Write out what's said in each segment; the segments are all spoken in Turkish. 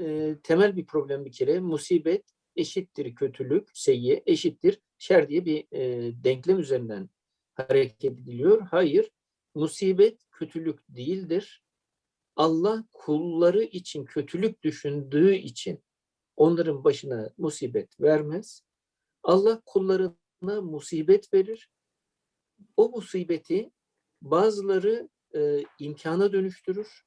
e, temel bir problem bir kere. Musibet eşittir kötülük, seyyi eşittir şer diye bir e, denklem üzerinden hareket ediliyor. Hayır, musibet kötülük değildir. Allah kulları için kötülük düşündüğü için onların başına musibet vermez. Allah kullarına musibet verir. O musibeti bazıları e, imkana dönüştürür.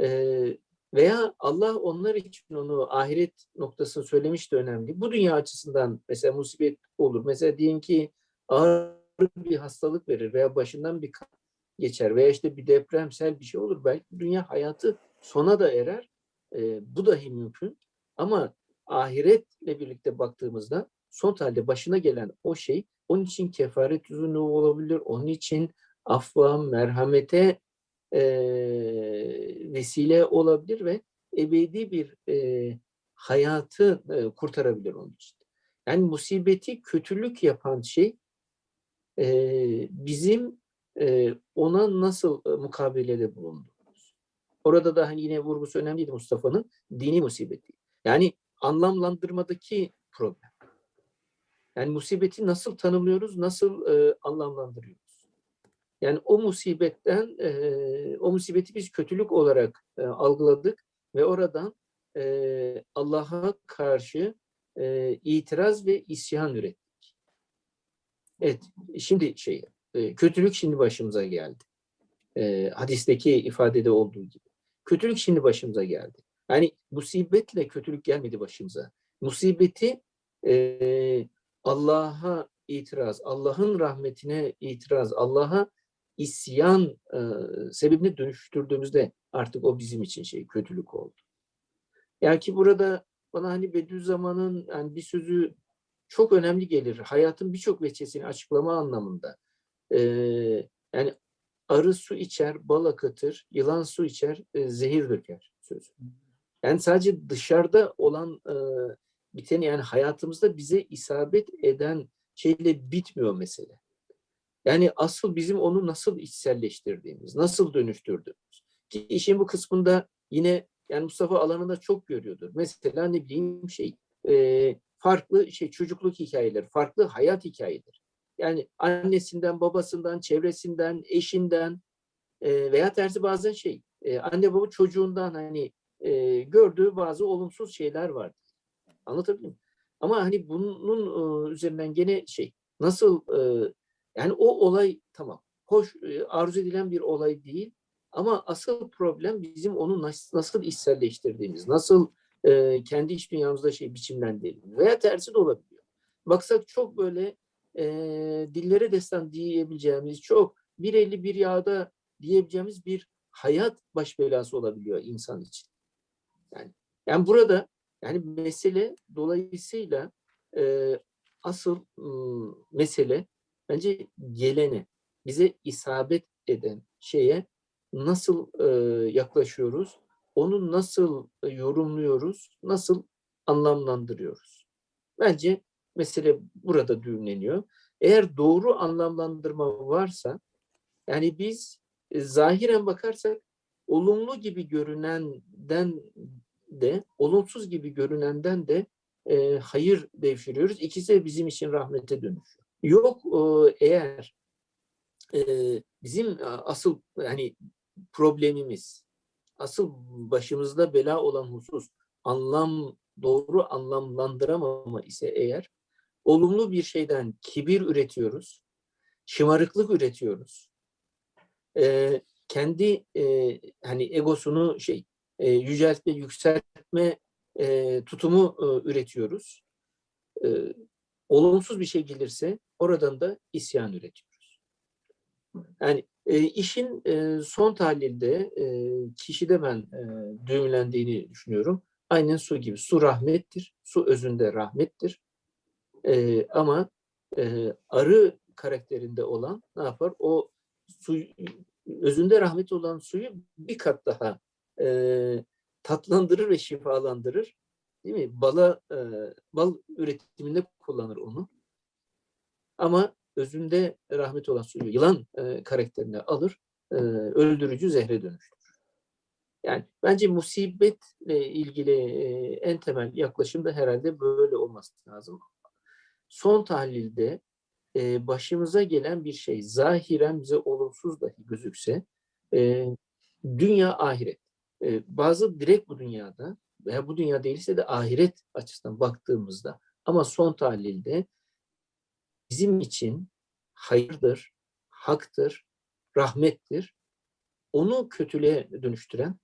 E, veya Allah onlar için onu ahiret noktasını söylemiş de önemli. Bu dünya açısından mesela musibet olur. Mesela diyelim ki ağır bir hastalık verir veya başından bir geçer veya işte bir depremsel bir şey olur. Belki dünya hayatı sona da erer. E, bu dahi mümkün. Ama ahiretle birlikte baktığımızda son halde başına gelen o şey onun için kefaret üzünü olabilir. Onun için affa, merhamete e, vesile olabilir ve ebedi bir e, hayatı e, kurtarabilir onun için. Yani musibeti kötülük yapan şey e, bizim e, ona nasıl e, mukabelede bulunduğumuz. Orada da hani yine vurgusu önemliydi Mustafa'nın dini musibeti. Yani anlamlandırmadaki problem. Yani musibeti nasıl tanımlıyoruz, nasıl e, anlamlandırıyoruz? Yani o musibetten, o musibeti biz kötülük olarak algıladık ve oradan Allah'a karşı itiraz ve isyan ürettik. Evet, şimdi şey, kötülük şimdi başımıza geldi. E, hadisteki ifadede olduğu gibi. Kötülük şimdi başımıza geldi. Yani musibetle kötülük gelmedi başımıza. Musibeti Allah'a itiraz, Allah'ın rahmetine itiraz, Allah'a isyan e, sebebini dönüştürdüğümüzde artık o bizim için şey kötülük oldu. Yani ki burada bana hani Bediüzzaman'ın yani bir sözü çok önemli gelir. Hayatın birçok veçesini açıklama anlamında. Ee, yani arı su içer, bal akıtır, yılan su içer, e, zehir döker sözü. Yani sadece dışarıda olan e, biteni yani hayatımızda bize isabet eden şeyle bitmiyor mesele. Yani asıl bizim onu nasıl içselleştirdiğimiz, nasıl dönüştürdüğümüz. Ki işin bu kısmında yine yani Mustafa alanında çok görüyordur. Mesela ne bileyim şey e, farklı şey çocukluk hikayeleri, farklı hayat hikayeleri. Yani annesinden, babasından, çevresinden, eşinden e, veya tersi bazen şey e, anne baba çocuğundan hani e, gördüğü bazı olumsuz şeyler var. Anlatabildim mi? Ama hani bunun e, üzerinden gene şey nasıl e, yani o olay tamam hoş e, arzu edilen bir olay değil ama asıl problem bizim onu nasıl, nasıl içselleştirdiğimiz, nasıl e, kendi iç dünyamızda şey biçimlendirdiğimiz veya tersi de olabiliyor. Baksak çok böyle e, dillere destan diyebileceğimiz çok bir eli bir yağda diyebileceğimiz bir hayat baş belası olabiliyor insan için. Yani, yani burada yani mesele dolayısıyla e, asıl e, mesele bence gelene, bize isabet eden şeye nasıl e, yaklaşıyoruz, onu nasıl yorumluyoruz, nasıl anlamlandırıyoruz. Bence mesele burada düğümleniyor. Eğer doğru anlamlandırma varsa, yani biz e, zahiren bakarsak olumlu gibi görünenden de, olumsuz gibi görünenden de e, hayır devşiriyoruz. İkisi de bizim için rahmete dönüşüyor. Yok e, eğer e, bizim asıl hani problemimiz, asıl başımızda bela olan husus anlam doğru anlamlandıramama ise eğer olumlu bir şeyden kibir üretiyoruz, şımarıklık üretiyoruz. E, kendi e, hani egosunu şey e, yüceltme, yükseltme e, tutumu e, üretiyoruz. E, olumsuz bir şey gelirse oradan da isyan üretiyoruz. Yani e, işin e, son tahlilde e, kişide ben e, düğümlendiğini düşünüyorum. Aynen su gibi. Su rahmettir. Su özünde rahmettir. E, ama e, arı karakterinde olan ne yapar? O su özünde rahmet olan suyu bir kat daha e, tatlandırır ve şifalandırır. Değil mi? Bala, e, bal üretiminde kullanır onu. Ama özünde rahmet olan suyu yılan e, karakterine alır, e, öldürücü zehre dönüştürür. Yani bence musibetle ilgili e, en temel yaklaşım da herhalde böyle olması lazım. Son tahlilde e, başımıza gelen bir şey zahiren bize olumsuz dahi gözükse e, dünya ahiret. E, bazı direkt bu dünyada veya bu dünya değilse de ahiret açısından baktığımızda ama son tahlilde bizim için hayırdır, haktır, rahmettir. Onu kötülüğe dönüştüren,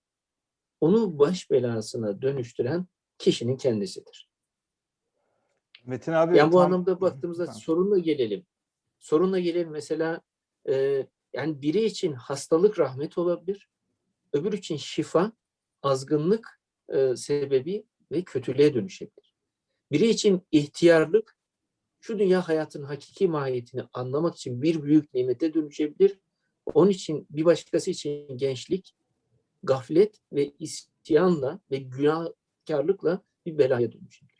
onu baş belasına dönüştüren kişinin kendisidir. Metin abi Yani bu tam- anlamda baktığımızda Tamam. sorunla gelelim. Sorunla gelelim mesela e, yani biri için hastalık rahmet olabilir. Öbür için şifa, azgınlık e, sebebi ve kötülüğe dönüşebilir. Biri için ihtiyarlık şu dünya hayatının hakiki mahiyetini anlamak için bir büyük nimete dönüşebilir. Onun için bir başkası için gençlik, gaflet ve isyanla ve günahkarlıkla bir belaya dönüşebilir.